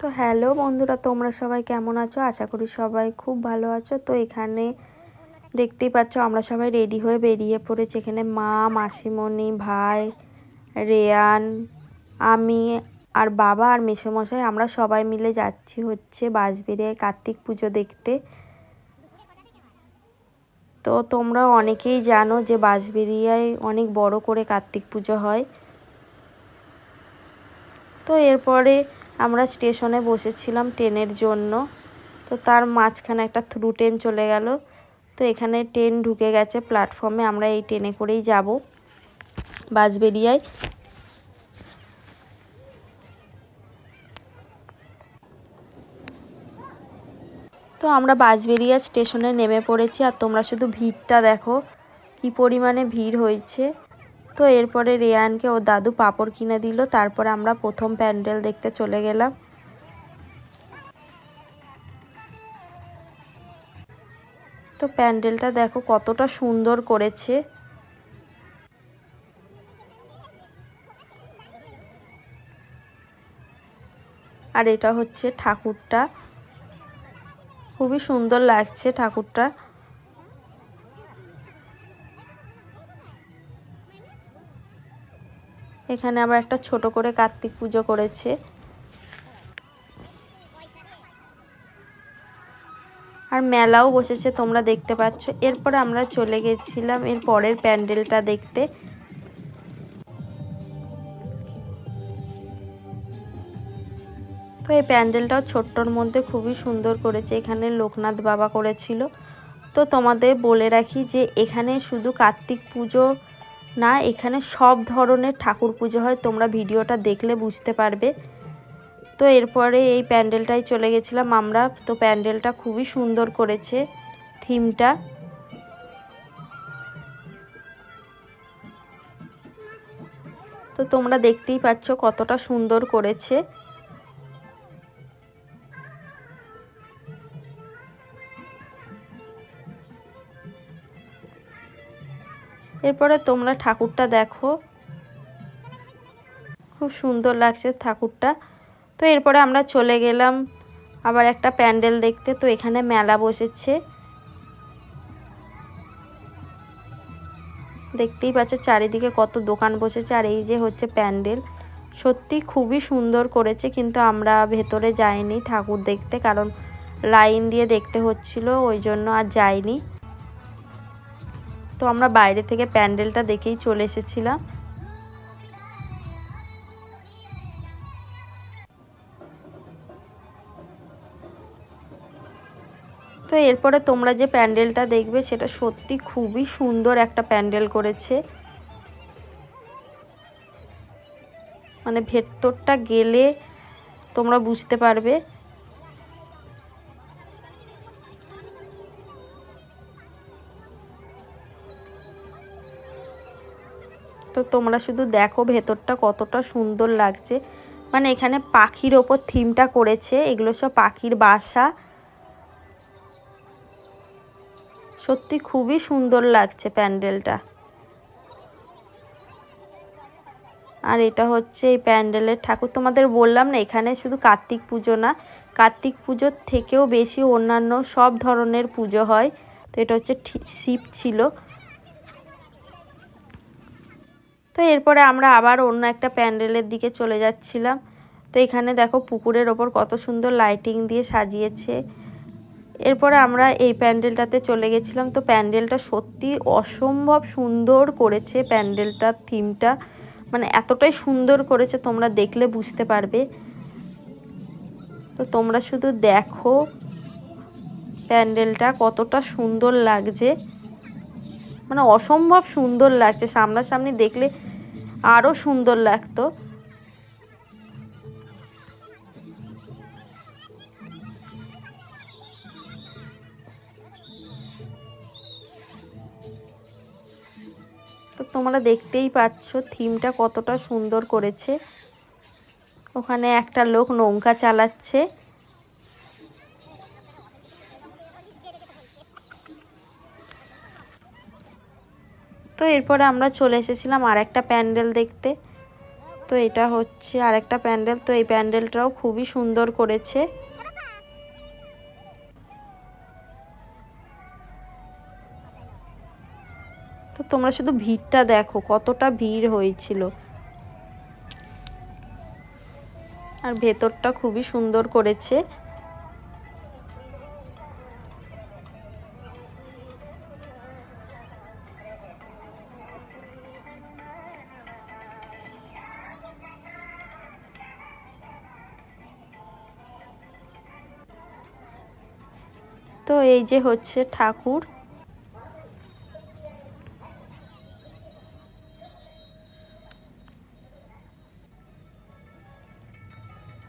তো হ্যালো বন্ধুরা, তোমরা সবাই কেমন আছো? আশা করি সবাই খুব ভালো আছো। তো এখানে দেখতেই পাচ্ছ, আমরা সবাই রেডি হয়ে বেরিয়ে পড়েছি। এখানে মা, মাসিমণি, ভাই, রেয়ান, আমি আর বাবা আর মেসোমশাই, আমরা সবাই মিলে যাচ্ছি হচ্ছে বাঁশবেড়িয়ায় কার্তিক পুজো দেখতে। তো তোমরা অনেকেই জানো যে বাঁশবেড়িয়ায় অনেক বড় করে কার্তিক পুজো হয়। তো এরপরে আমরা স্টেশনে বসেছিলাম ট্রেনের জন্য। তো তার মাঝখানে একটা থ্রু ট্রেন চলে গেল। তো এখানে ট্রেন ঢুকে গেছে প্ল্যাটফর্মে আমরা এই ট্রেনে করেই যাব। বাঁশবেড়িয়ায় তো আমরা বাঁশবেড়িয়া স্টেশনে নেমে পড়েছি। আর তোমরা শুধু ভিড়টা দেখো, কি পরিমাণে ভিড় হয়েছে। তো এরপরে রেয়ানকে ও দাদু পাপড় কিনে দিল, তারপরে আমরা প্রথম প্যান্ডেল দেখতে চলে গেলাম। তো প্যান্ডেলটা দেখো কতটা সুন্দর করেছে। আর এটা হচ্ছে ঠাকুরটা। খুবই সুন্দর লাগছে ঠাকুরটা। এখানে আবার একটা ছোট করে কার্তিক পুজো করেছে। আর মেলাও বসেছে, তোমরা দেখতে পাচ্ছ। এরপরে আমরা চলে গেছিলাম এর পরের প্যান্ডেলটা দেখতে। তো এই প্যান্ডেলটাও ছোট্টর মধ্যে খুবই সুন্দর করেছে। এখানে লোকনাথ বাবা করেছিল। তো তোমাদের বলে রাখি যে এখানে শুধু কার্তিক পুজো না, এখানে সব ধরনের ঠাকুর পুজো হয়, তোমরা ভিডিওটা দেখলে বুঝতে পারবে। তো এরপরে এই প্যান্ডেলটাই চলে গেছিলাম আমরা, তো প্যান্ডেলটা খুবই সুন্দর করেছে থিমটা। তো তোমরা দেখতেই পাচ্ছ কতটা সুন্দর করেছে। এরপরে তোমরা ঠাকুরটা দেখো। খুব সুন্দর লাগছে ঠাকুরটা। তো এরপরে আমরা চলে গেলাম আবার একটা প্যান্ডেল দেখতে। তো এখানে মেলা বসেছে। দেখতেই পাচ্ছ চারিদিকে কত দোকান বসেছে আর এই যে হচ্ছে প্যান্ডেল। সত্যি খুবই সুন্দর করেছে কিন্তু আমরা ভেতরে যাইনি ঠাকুর দেখতে কারণ লাইন দিয়ে দেখতে হচ্ছিল, ওই জন্য আর যাইনি। তো আমরা বাইরে থেকে প্যান্ডেলটা দেখেই চলে এসেছিলাম। তো এরপরে তোমরা যে প্যান্ডেলটা দেখবে, সেটা সত্যি খুবই সুন্দর একটা প্যান্ডেল করেছে। মানে ভেতরটা গেলে তোমরা বুঝতে পারবে। তো তোমরা শুধু দেখো ভেতরটা কতটা সুন্দর লাগছে। মানে এখানে পাখির ওপর থিমটা করেছে, এগুলো সব পাখির বাসা। সত্যি খুবই সুন্দর লাগছে প্যান্ডেলটা। আর এটা হচ্ছে এই প্যান্ডেলের ঠাকুর। তোমাদের বললাম না, এখানে শুধু কার্তিক পুজো না, কার্তিক পুজোর থেকেও বেশি অন্যান্য সব ধরনের পুজো হয়। তো এটা হচ্ছে শিব ছিল। তো এরপরে আমরা আবার অন্য একটা প্যান্ডেলের দিকে চলে যাচ্ছিলাম। তো এখানে দেখো পুকুরের ওপর কত সুন্দর লাইটিং দিয়ে সাজিয়েছে। এরপরে আমরা এই প্যান্ডেলটাতে চলে গেছিলাম। তো প্যান্ডেলটা সত্যি অসম্ভব সুন্দর করেছে প্যান্ডেলটার থিমটা। মানে এতটাই সুন্দর করেছে, তোমরা দেখলে বুঝতে পারবে। তো তোমরা শুধু দেখো প্যান্ডেলটা কতটা সুন্দর লাগছে। মানে অসম্ভব সুন্দর লাগছে। সামনাসামনি দেখলে আরও সুন্দর লাগতো। তো তোমরা দেখতেই পাচ্ছ থিমটা কতটা সুন্দর করেছে। ওখানে একটা লোক নৌকা চালাচ্ছে। তো এরপরে আমরা চলে এসেছিলাম আর একটা প্যান্ডেল দেখতে। তো এটা হচ্ছে আর একটা প্যান্ডেল। তো এই প্যান্ডেলটাও খুবই সুন্দর করেছে। তো তোমরা শুধু ভিড়টা দেখো, কতটা ভিড় হয়েছিল। আর ভেতরটা খুবই সুন্দর করেছে। তো এই যে হচ্ছে ঠাকুর।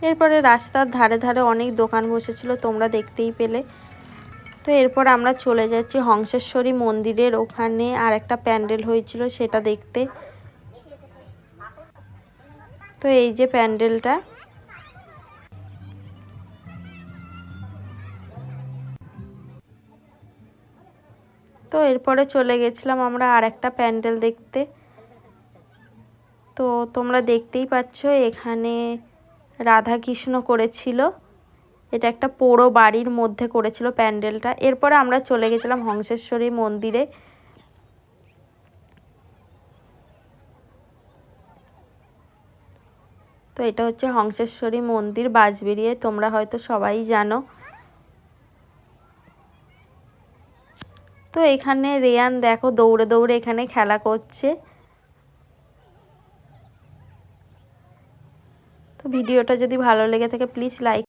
এরপরে রাস্তার ধারে ধারে অনেক দোকান বসেছিল, তোমরা দেখতেই পেলে। তো এরপর আমরা চলে যাচ্ছি হংসেশ্বরী মন্দিরের ওখানে আর একটা প্যান্ডেল হয়েছিল, সেটা দেখতে। তো এই যে প্যান্ডেলটা। তো এরপরে চলে গেছিলাম আমরা আর একটা প্যান্ডেল দেখতে। তো তোমরা দেখতেই পাচ্ছ এখানে রাধা কৃষ্ণ করেছিল। এটা একটা পোড়ো বাড়ির মধ্যে করেছিল প্যান্ডেলটা। এরপরে আমরা চলে গেছিলাম হংসেশ্বরী মন্দিরে। তো এটা হচ্ছে হংসেশ্বরী মন্দির বাঁশবেরিয়ে তোমরা হয়তো সবাই জানো। তো এখানে রেয়ান দেখো দৌড়ে দৌড়ে এখানে খেলা করছে। তো ভিডিওটা যদি ভালো লেগে থাকে প্লিজ লাইক